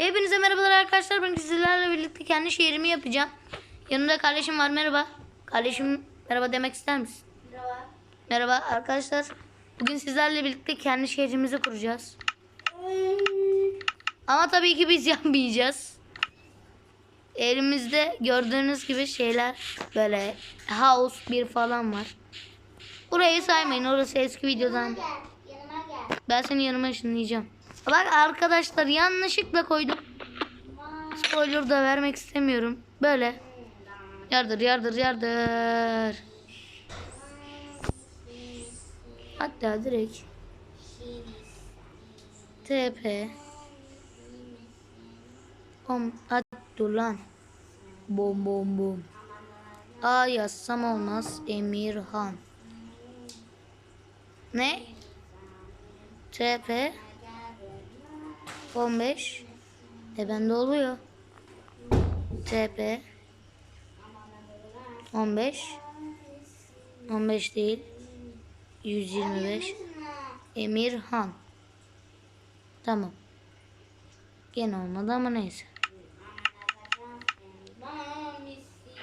Hepinize merhabalar arkadaşlar. Ben sizlerle birlikte kendi şehrimi yapacağım. Yanımda kardeşim var. Merhaba. Kardeşim merhaba demek ister misin? Merhaba. Merhaba arkadaşlar. Bugün sizlerle birlikte kendi şehrimizi kuracağız. Ama tabii ki biz yapmayacağız. Elimizde gördüğünüz gibi şeyler böyle house bir falan var. Burayı saymayın. Orası eski videodan. Gel. Yanıma gel. Ben seni yanıma ışınlayacağım. Bak arkadaşlar yanlışlıkla koydum. Spoiler da vermek istemiyorum. Böyle. Yardır yardır yardır. Hatta direkt TP Om at. Bom bom bom. A yazsam olmaz. Emirhan. Ne? TP 15 E bende oluyor. TP 15 15 değil 125 Emirhan Tamam. Gene olmadı ama neyse.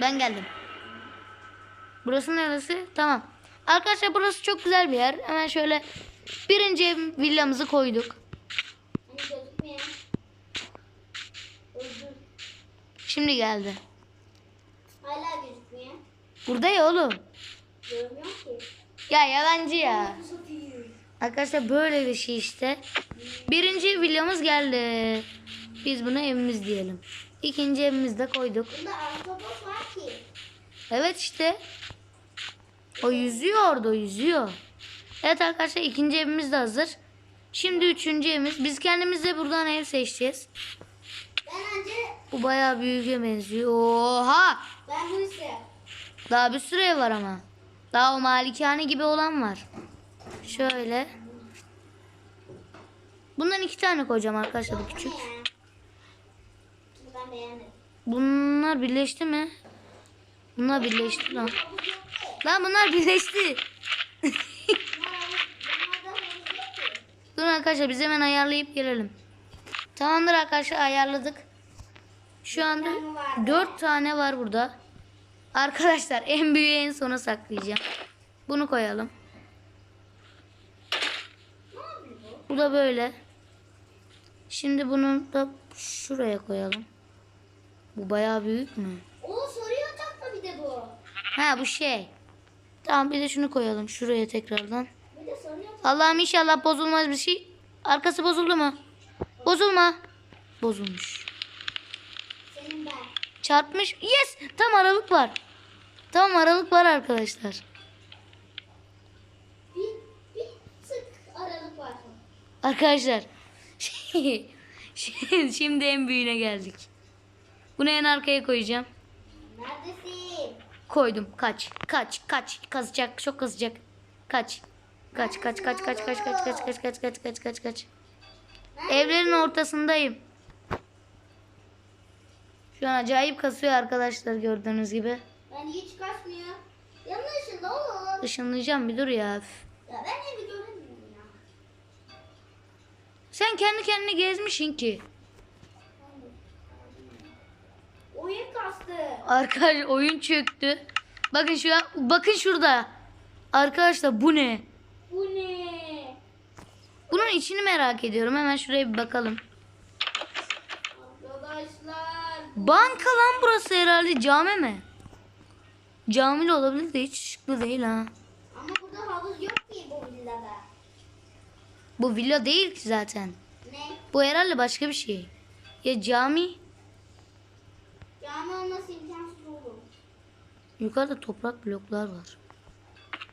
Ben geldim. Burası neresi? Tamam. Arkadaşlar burası çok güzel bir yer. Hemen şöyle birinci villamızı koyduk. Şimdi geldi. Hala gözükmüyor. Burada ya oğlum. Görmüyorum ki. Ya yalancı ya. Arkadaşlar böyle bir şey işte. Birinci villamız geldi. Biz buna evimiz diyelim. İkinci evimizi de koyduk. Bunda ahtapot var ki. Evet işte. O yüzüyor orada o yüzüyor. Evet arkadaşlar ikinci evimiz de hazır. Şimdi üçüncü evimiz. Biz kendimize buradan ev seçeceğiz. Ben önce Bu bayağı büyüğe benziyor. Oha! ben bunu istiyorum. Daha bir sürü ev var ama. Daha o malikane gibi olan var. Şöyle. Bundan iki tane koyacağım arkadaşlar bu küçük. Bunlar birleşti mi? Bunlar birleşti lan. Lan bunlar birleşti. Durun arkadaşlar biz hemen ayarlayıp gelelim. Tamamdır arkadaşlar ayarladık. Şu anda dört tane var burada. Arkadaşlar en büyüğü en sona saklayacağım. Bunu koyalım. Bu da böyle. Şimdi bunu da şuraya koyalım. Bu bayağı büyük mü? Oo soru yatakta bir de bu. Ha bu şey. Tamam bir de şunu koyalım şuraya tekrardan. Allah'ım inşallah bozulmaz bir şey. Arkası bozuldu mu? Bozulma. Bozulmuş. Çarpmış. Yes. Tam aralık var. Tam aralık var arkadaşlar. Bir, bir tık aralık var. Arkadaşlar. Şimdi en büyüğüne geldik. Bunu en arkaya koyacağım. Neredesin? Koydum. Kaç. Kaç. Kaç. Kazacak. Çok kazacak. Kaç. Kaç kaç kaç kaç kaç kaç kaç kaç kaç kaç kaç kaç kaç. Evlerin ortasındayım. Şu an acayip kasıyor arkadaşlar gördüğünüz gibi. Ben hiç kaçmıyor. Yanlışında oğlum. Işınlayacağım bir dur ya. Ya ben evi göremiyorum ya. Sen kendi kendine gezmişsin ki. Oyun kastı. Arkadaş oyun çöktü. Bakın şu an, bakın şurada. Arkadaşlar bu ne? Bu ne? Bunun içini merak ediyorum. Hemen şuraya bir bakalım. Arkadaşlar. Banka lan burası herhalde cami mi? Cami de olabilir de hiç ışıklı değil ha. Ama burada havuz yok ki bu villada. Bu villa değil ki zaten. Ne? Bu herhalde başka bir şey. Ya cami Cami olması imkansız olur. yukarıda toprak bloklar var.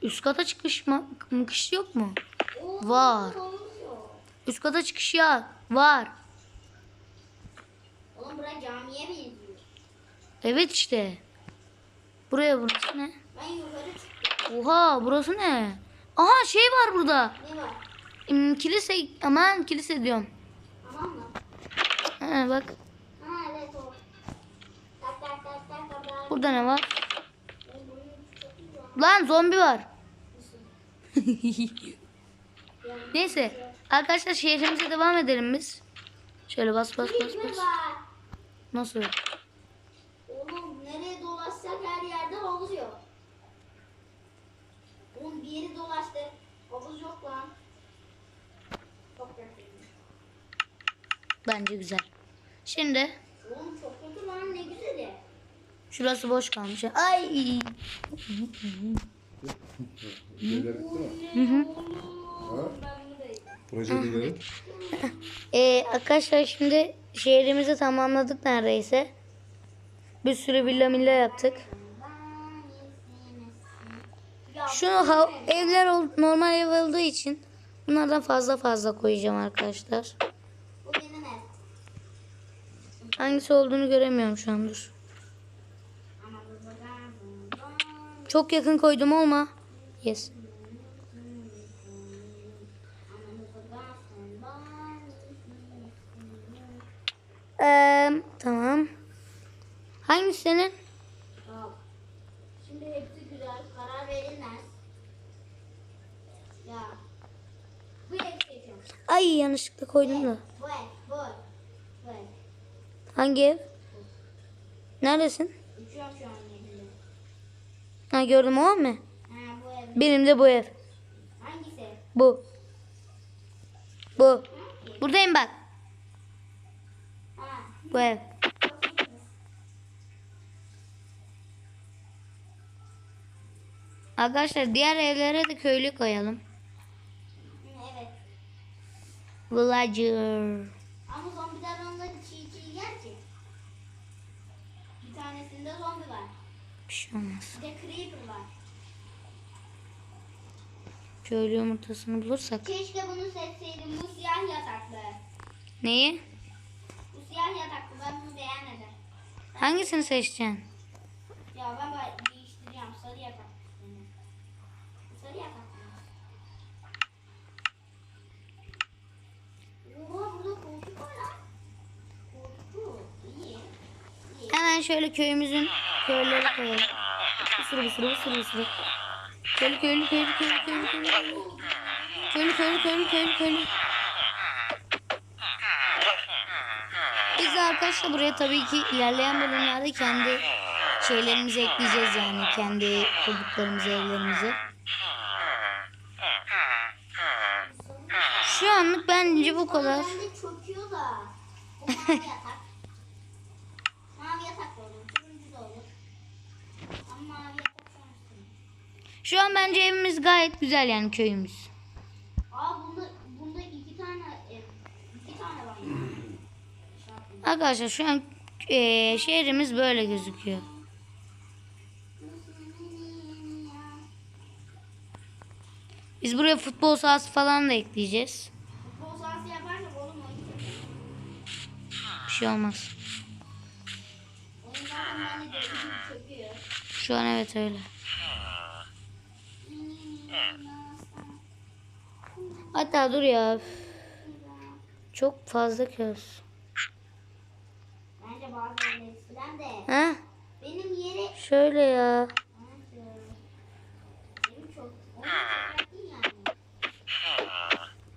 Üst kata çıkış mı? Mıkış yok mu? Oo, Var. Üst kata çıkış ya var. Oğlum bura camiye benziyor. Evet işte. Buraya burası ne? Ben yukarı çıktım. Oha burası ne? Aha şey var burada. Ne var? Hmm, kilise aman kilise diyorum. Tamam mı? Ha, bak Ha evet o. Tak tak tak tak tak. tak. burada ne var? Lan zombi var. Neyse arkadaşlar şehrimize devam edelim biz. Şöyle bas bas bas bas. Nasıl? Oğlum nereye dolaşsak her yerde havuz yok. Oğlum bir yeri dolaştık. Havuz yok lan. Çok kötü. Bence güzel. Şimdi Oğlum çok kötü lan ne güzeli. şurası boş kalmış. Ay. Şeyler bitti mi? Hı hı. Ha? Proje bilgileri. Ee, arkadaşlar şimdi şehrimizi tamamladık neredeyse. Bir sürü villa milla yaptık. Ya, Şu evler normal ev olduğu için bunlardan fazla fazla koyacağım arkadaşlar. Hangisi olduğunu göremiyorum şu an dur. Çok yakın koydum olma. Yes. Ama bu buradan buradan. Ee, tamam. Hangisi senin? Tamam. Şimdi hepsi güzel. Karar verilmez. Ya. Bu ev seçiyorum. Ay yanlışlıkla koydum da. Bu ev. Bu ev. Bu ev. Hangi ev? Neredesin? Uçuyorum şu an yerinde. Ha gördüm o mu? Ha bu ev. Benim de bu ev. Hangisi? Bu. Bu. Buradayım bak. Bu ev. Arkadaşlar diğer evlere de köylü koyalım. Evet. Villager. Ama zombiler onları çiğ çiğ yer ki. Bir tanesinde zombi var. Bir şey olmaz. Bir de creeper var. Köylü yumurtasını bulursak. Keşke bunu seçseydim. Bu siyah yataklı. Neyi? Siyah yataklı. Ben bunu beğenmedim. Hangisini seçeceksin? Ya ben böyle değiştireceğim. Sarı yatak. sarı yatak. Hemen şöyle köyümüzün köyleri koyalım. Bir sürü bir sürü bir sürü bir sürü. Köylü köylü köylü köylü köylü köylü köylü. Köylü köylü köylü köylü köylü. Arkadaşlar buraya tabii ki ilerleyen bölümlerde kendi şeylerimizi ekleyeceğiz yani. Kendi kurduklarımızı, evlerimizi. Şu anlık bence bu kadar. Şu an bence evimiz gayet güzel yani köyümüz. Aa bunda, bunda iki tane ev. İki tane var. Şey yapayım. Arkadaşlar şu an eee, şehrimiz böyle gözüküyor. Biz buraya futbol sahası falan da ekleyeceğiz. Futbol sahası yaparsak oğlum. Bir şey olmaz. Şu an evet öyle. Hatta dur ya. Çok fazla köz. Ha? Benim yeri... Şöyle ya.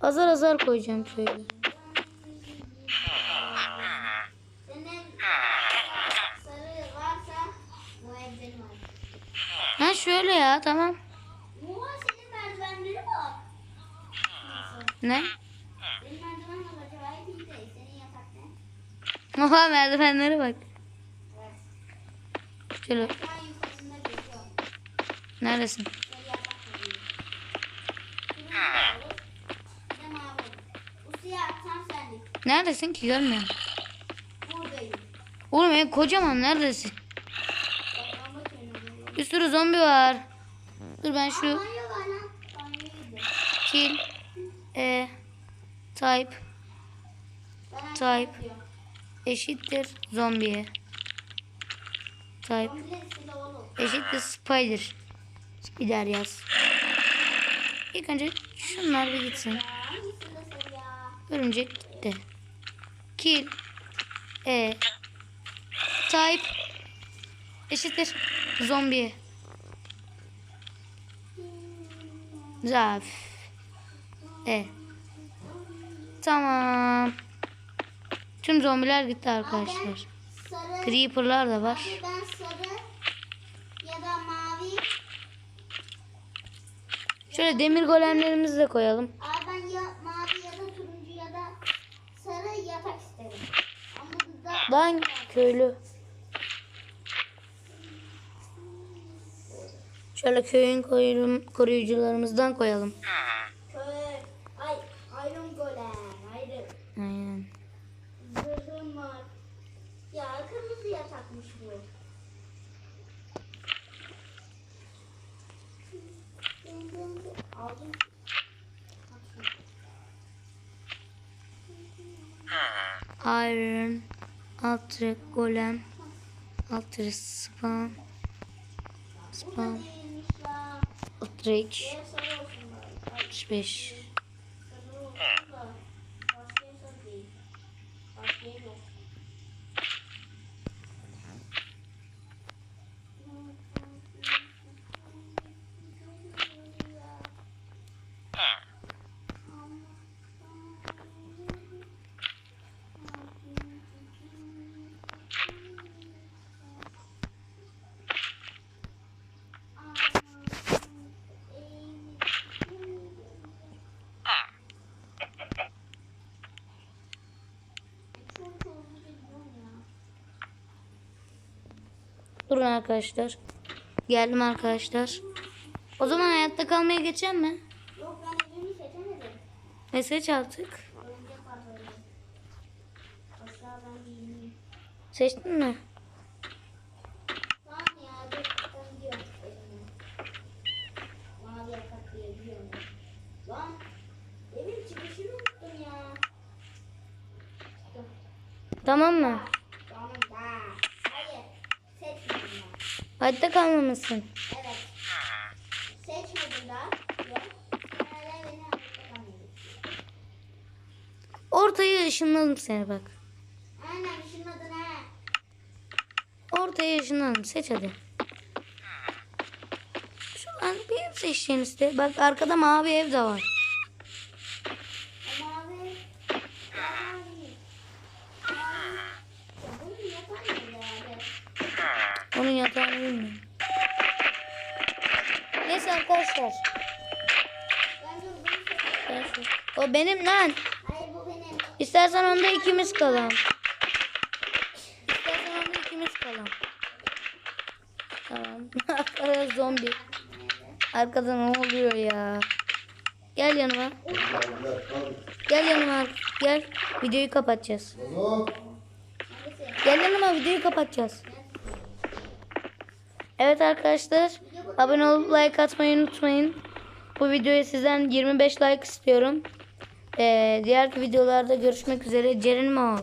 Azar azar koyacağım şöyle. Ha şöyle ya tamam. Ne? Benim merdiven var acayip iyi de senin yatak ne? Oha merdivenlere bak. Şöyle neredesin? Neredesin ki görmüyorum. Buradayım. Oğlum ev kocaman neredesin? Bir sürü zombi var. Dur ben şu kill e type Type. Eşittir zombiye. Type eşittir spider. Spider yaz. İlk önce şunlar bir gitsin. Örümcek gitti. Kill e type eşittir zombiye. Zaf. E. Tamam. Tüm zombiler gitti arkadaşlar. sarı, Creeper'lar da var. ben sarı ya da mavi. Şöyle demir golemlerimizi de koyalım. Abi ben ya mavi ya da turuncu ya da sarı yatak isterim. Ama Lan köylü. Şöyle köyün koruyucularımızdan koyalım. Byron, Altrek, Golem, Altrek, Spam, Spam, Altrek, 35. Durun arkadaşlar. Geldim arkadaşlar. O zaman hayatta kalmaya geçeceğim mi? Yok ben elimi seçemedim. Ne seç artık? Seçtin mi? Tamam ya dur ben diyorum elime. Mavi yatak diye diyorum. Lan evin çıkışını unuttum ya. Dur, Tamam mı? Tamam da. Hayır. Seçmedim ben. Hayatta kalmamışsın. Evet. Seçmedim daha. Ortaya ışınladım seni bak. Aynen düşünmedin ha. Ortaya ışınladım. Seç hadi. Şu an bir ev seçeceğin işte. Bak arkada mavi ev de var. O mavi. Ya mavi. Mavi. Ya bunu yapamıyorum abi. Onun yatağını bilmiyorum. Neyse arkadaşlar. O benim lan. Hayır bu benim. İstersen onda ikimiz kalalım. İstersen onda ikimiz kalalım. Tamam. Arkada zombi. Arkada ne oluyor ya? Gel yanıma. Gel yanıma. Gel. Videoyu kapatacağız. Gel yanıma videoyu kapatacağız. Evet arkadaşlar. Abone olup like atmayı unutmayın. Bu videoya sizden 25 like istiyorum. Ee, diğer videolarda görüşmek üzere. Ceren'im o.